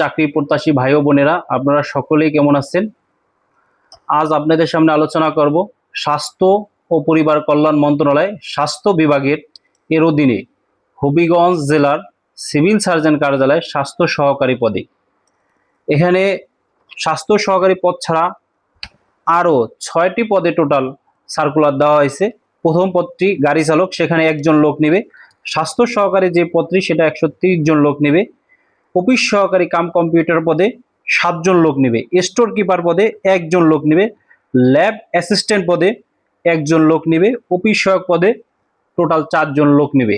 চাকরি প্রত্যাশী ভাই ও বোনেরা, আপনারা সকলেই কেমন আছেন? আজ আপনাদের সামনে আলোচনা করব স্বাস্থ্য ও পরিবার কল্যাণ মন্ত্রণালয় স্বাস্থ্য বিভাগের এর অধীনে হবিগঞ্জ জেলার সিভিল সার্জন কার্যালয়ে স্বাস্থ্য সহকারী পদে। এখানে স্বাস্থ্য সহকারী পদ ছাড়া আরও ছয়টি পদে টোটাল সার্কুলার দেওয়া হয়েছে। প্রথম পদটি গাড়ি চালক, সেখানে একজন লোক নেবে। স্বাস্থ্য সহকারী যে পদটি, সেটা একশো ত্রিশ জন লোক নেবে। অফিস সহকারী কাম কম্পিউটার পদে সাতজন লোক নেবে, স্টোর কিপার পদে একজন লোক নেবে, ল্যাব অ্যাসিস্ট্যান্ট পদে একজন লোক নেবে, অফিস সহায়ক পদে টোটাল চারজন লোক নেবে।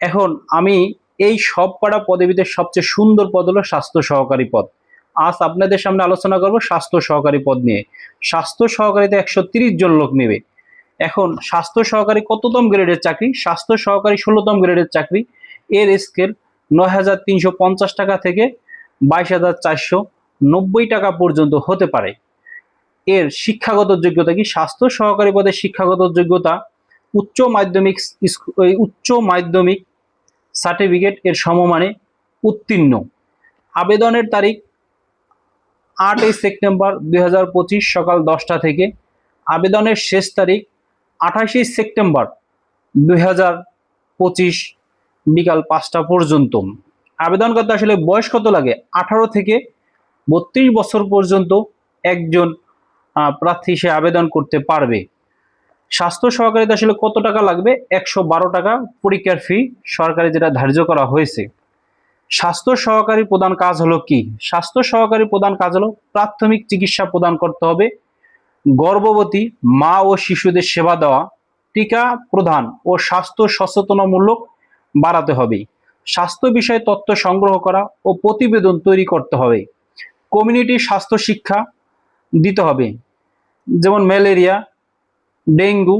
এখন আমি এই সব পদের ভিতরে সবচেয়ে সুন্দর পদ হলো স্বাস্থ্য সহকারী পদ। আজ আপনাদের সামনে আলোচনা করব স্বাস্থ্য সহকারী পদ নিয়ে। স্বাস্থ্য সহকারীতে একশো জন লোক নেবে। এখন স্বাস্থ্য সহকারী কততম গ্রেডের চাকরি? স্বাস্থ্য সহকারী ষোলোতম গ্রেডের চাকরি। এর স্কেল নয় হাজার তিনশো পঞ্চাশ টাকা থেকে বাইশ হাজার চারশো নব্বই টাকা পর্যন্ত হতে পারে। এর শিক্ষাগত যোগ্যতা কি? স্বাস্থ্য সহকারী পদের শিক্ষাগত যোগ্যতা, উচ্চ মাধ্যমিক উচ্চ মাধ্যমিক সার্টিফিকেট এর সমমানে উত্তীর্ণ। আবেদনের তারিখ আটই সেপ্টেম্বর দু হাজার পঁচিশ সকাল দশটা থেকে। আবেদনের শেষ তারিখ আঠাশে সেপ্টেম্বর দু হাজার পঁচিশ বিকাল পাঁচটা পর্যন্ত। আবেদন করতে আসলে বয়স কত লাগে? আঠারো থেকে বত্রিশ বছর পর্যন্ত একজন প্রার্থী সে আবেদন করতে পারবে। স্বাস্থ্য সহকারীতে আসলে কত টাকা লাগবে? একশো বারো টাকা পরীক্ষার ফি সরকারি যেটা ধার্য করা হয়েছে। স্বাস্থ্য সহকারী প্রধান কাজ হলো কি? স্বাস্থ্য সহকারী প্রধান কাজ হলো প্রাথমিক চিকিৎসা প্রদান করতে হবে। গর্ভবতী মা ও শিশুদের সেবা দেওয়া। টিকা প্রদান ও স্বাস্থ্য সচেতনামূলক বাড়াতে হবে। স্বাস্থ্য বিষয়ে তথ্য সংগ্রহ করা ও প্রতিবেদন তৈরি করতে হবে। কমিউনিটি স্বাস্থ্য শিক্ষা দিতে হবে। যেমন ম্যালেরিয়া, ডেঙ্গু,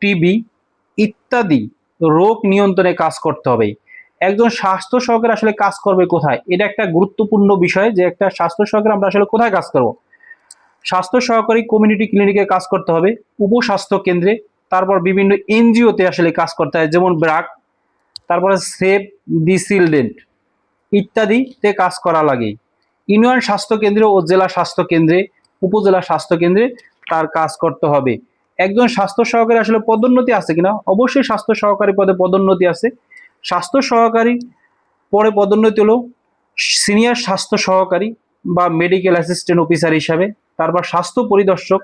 টিবি ইত্যাদি রোগ নিয়ন্ত্রণে কাজ করতে হবে। একজন স্বাস্থ্য সহকারী আসলে কাজ করবে কোথায়? এটা একটা গুরুত্বপূর্ণ বিষয় যে একটা স্বাস্থ্য সহকারী আমরা আসলে কোথায় কাজ করব। স্বাস্থ্য সহকারী কমিউনিটি ক্লিনিকে কাজ করতে হবে, উপস্বাস্থ্য কেন্দ্রে, তারপর বিভিন্ন এনজিওতে আসলে কাজ করতে হয়, যেমন ব্রাক তারপরে সেভ দি চিলড্রেন ইত্যাদিতে কাজ করা লাগে। ইউনিয়ন স্বাস্থ্য কেন্দ্র ও জেলা স্বাস্থ্য কেন্দ্রে, উপজেলা স্বাস্থ্য কেন্দ্রে তার কাজ করতে হবে। একজন স্বাস্থ্য সহকারী আসলে পদোন্নতি আছে কিনা? অবশ্যই স্বাস্থ্য সহকারী পদে পদোন্নতি আছে। স্বাস্থ্য সহকারী পরে পদোন্নতি হলো সিনিয়র স্বাস্থ্য সহকারী বা মেডিকেল অ্যাসিস্ট্যান্ট অফিসার হিসাবে, তারপর স্বাস্থ্য পরিদর্শক,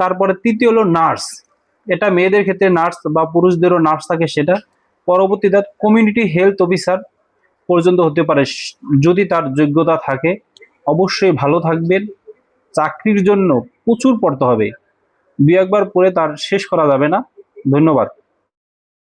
তারপরে তৃতীয় হলো নার্স। এটা মেয়েদের ক্ষেত্রে নার্স বা পুরুষদেরও নার্স থাকে সেটা। পরবর্তীতে কমিউনিটি হেলথ অফিসার পর্যন্ত হতে পারে। যদি তার যোগ্যতা থাকে, অবশ্যই ভালো থাকবেন। চাকরির জন্য প্রচুর পড়তে হবে। দু একবার পরে তার শেষ করা যাবে না। ধন্যবাদ।